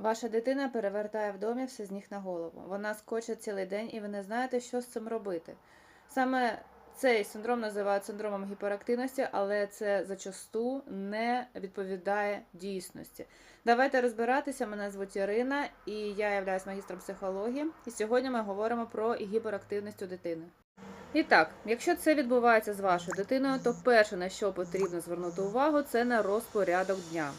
Ваша дитина перевертає в домі все з ніг на голову. Вона скоче цілий день і ви не знаєте, що з цим робити. Саме цей синдром називають синдромом гіперактивності, але це зачасту не відповідає дійсності. Давайте розбиратися. Мене звуть Ірина і я являюсь магістром психології. І сьогодні ми говоримо про гіперактивність у дитини. І так, якщо це відбувається з вашою дитиною, то перше, на що потрібно звернути увагу, це на розпорядок дня.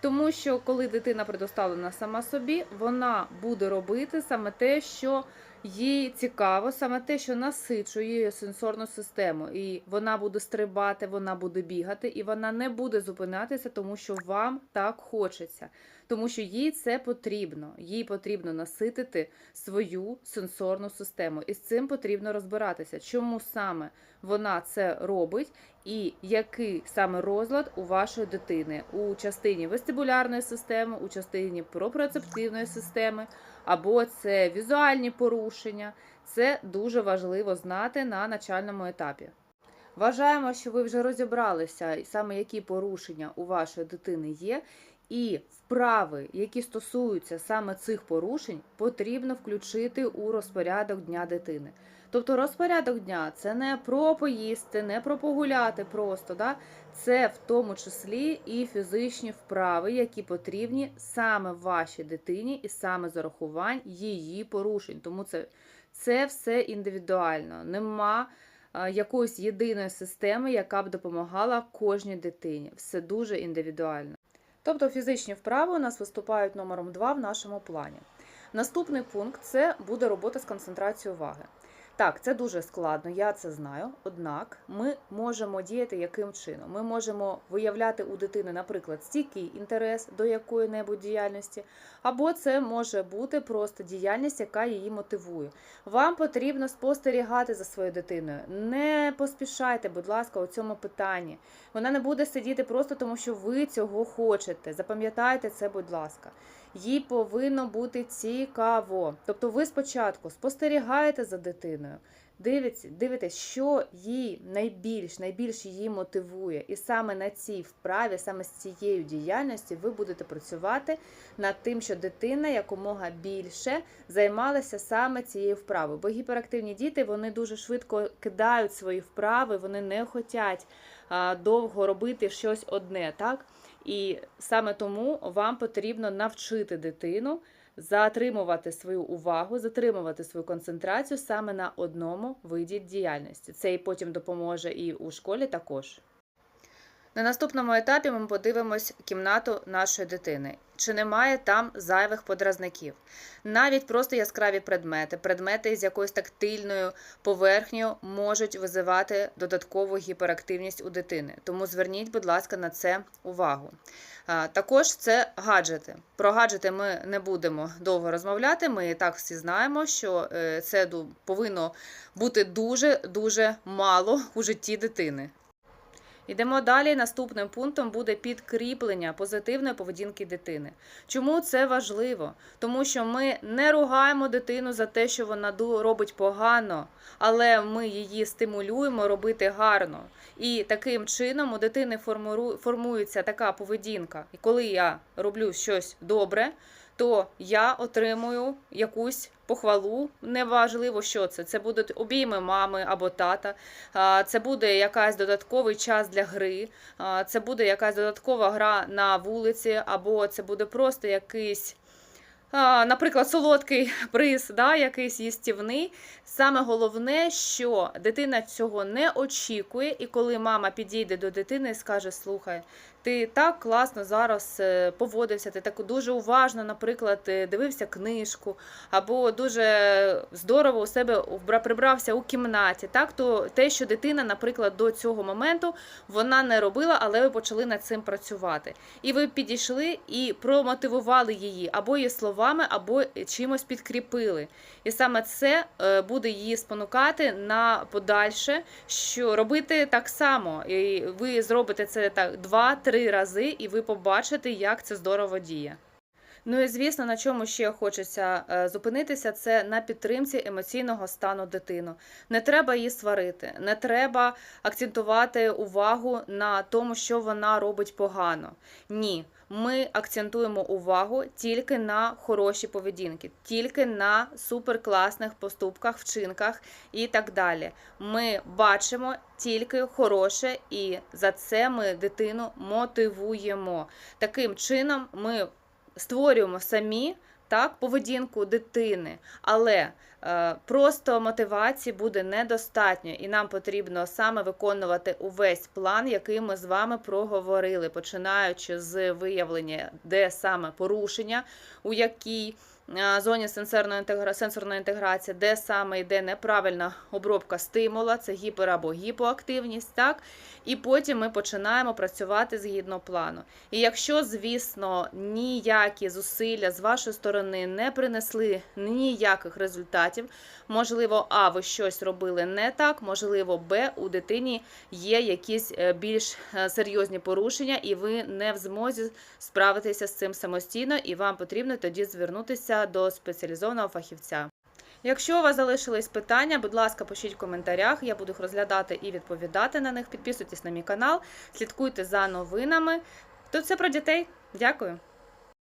Тому що коли дитина предоставлена сама собі, вона буде робити саме те, що їй цікаво, саме те, що насичує її сенсорну систему. І вона буде стрибати, вона буде бігати, і вона не буде зупинятися, тому що вам так хочеться. Тому що їй це потрібно. Їй потрібно наситити свою сенсорну систему. І з цим потрібно розбиратися, чому саме вона це робить, і який саме розлад у вашої дитини у частині вестибулярної системи, у частині пропрецептивної системи, або це візуальні порушення. Це дуже важливо знати на начальному етапі. Вважаємо, що ви вже розібралися, саме які порушення у вашої дитини є, і вправи, які стосуються саме цих порушень, потрібно включити у розпорядок дня дитини. Тобто розпорядок дня це не про поїсти, не про погуляти просто, да? це в тому числі і фізичні вправи, які потрібні саме вашій дитині, і саме з урахувань її порушень. Тому це, це все індивідуально. Нема а, якоїсь єдиної системи, яка б допомагала кожній дитині. Все дуже індивідуально. Тобто фізичні вправи у нас виступають номером 2 в нашому плані. Наступний пункт це буде робота з концентрацією уваги. Так, це дуже складно, я це знаю. Однак ми можемо діяти яким чином? Ми можемо виявляти у дитини, наприклад, стійкий інтерес до якої-небудь діяльності, або це може бути просто діяльність, яка її мотивує. Вам потрібно спостерігати за своєю дитиною. Не поспішайте, будь ласка, у цьому питанні. Вона не буде сидіти просто тому, що ви цього хочете. Запам'ятайте це, будь ласка. Їй повинно бути цікаво. Тобто, ви спочатку спостерігаєте за дитиною, дивитесь, дивитесь, що їй найбільш найбільш її мотивує. І саме на цій вправі, саме з цією діяльністю, ви будете працювати над тим, що дитина якомога більше займалася саме цією вправою. Бо гіперактивні діти вони дуже швидко кидають свої вправи, вони не хочуть довго робити щось одне, так? І саме тому вам потрібно навчити дитину затримувати свою увагу, затримувати свою концентрацію саме на одному виді діяльності. Це і потім допоможе і у школі також. На наступному етапі ми подивимось кімнату нашої дитини. Чи немає там зайвих подразників? Навіть просто яскраві предмети, предмети з якоюсь тактильною поверхнею можуть визивати додаткову гіперактивність у дитини. Тому зверніть, будь ласка, на це увагу. Також це гаджети. Про гаджети ми не будемо довго розмовляти. Ми і так всі знаємо, що е, це повинно бути дуже дуже мало у житті дитини. Йдемо далі. Наступним пунктом буде підкріплення позитивної поведінки дитини. Чому це важливо? Тому що ми не ругаємо дитину за те, що вона робить погано, але ми її стимулюємо робити гарно. І таким чином у дитини формується така поведінка. І коли я роблю щось добре, то я отримую якусь похвалу. Неважливо, що це. Це будуть обійми мами або тата, це буде якась додатковий час для гри, це буде якась додаткова гра на вулиці, або це буде просто якийсь. Наприклад, солодкий приз, да, якийсь їстівний. Саме головне, що дитина цього не очікує, і коли мама підійде до дитини і скаже: Слухай, ти так класно зараз е, поводився, ти так дуже уважно, наприклад, е, дивився книжку, або дуже здорово у себе прибрався у кімнаті. Так, то те, що дитина, наприклад, до цього моменту вона не робила, але ви почали над цим працювати. І ви підійшли і промотивували її або її словами, або чимось підкріпили. І саме це е, буде її спонукати на подальше, що робити так само. І ви зробите це так два-три три рази, і ви побачите, як це здорово діє. Ну і звісно, на чому ще хочеться е, зупинитися, це на підтримці емоційного стану дитини. Не треба її сварити, не треба акцентувати увагу на тому, що вона робить погано. Ні, ми акцентуємо увагу тільки на хорошій поведінки, тільки на суперкласних поступках, вчинках і так далі. Ми бачимо тільки хороше, і за це ми дитину мотивуємо. Таким чином ми створюємо самі так, поведінку дитини, але е, просто мотивації буде недостатньо, і нам потрібно саме виконувати увесь план, який ми з вами проговорили, починаючи з виявлення, де саме порушення, у якій зоні сенсорної сенсорної інтеграції, де саме йде неправильна обробка стимула, це гіпер або гіпоактивність, так? І потім ми починаємо працювати згідно плану. І якщо, звісно, ніякі зусилля з вашої сторони не принесли ніяких результатів, можливо, А, ви щось робили не так, можливо, Б, у дитині є якісь е, більш е, серйозні порушення, і ви не в змозі справитися з цим самостійно, і вам потрібно тоді звернутися до спеціалізованого фахівця. Якщо у вас залишились питання, будь ласка, пишіть в коментарях. Я буду їх розглядати і відповідати на них. Підписуйтесь на мій канал, слідкуйте за новинами. Тут все про дітей. Дякую.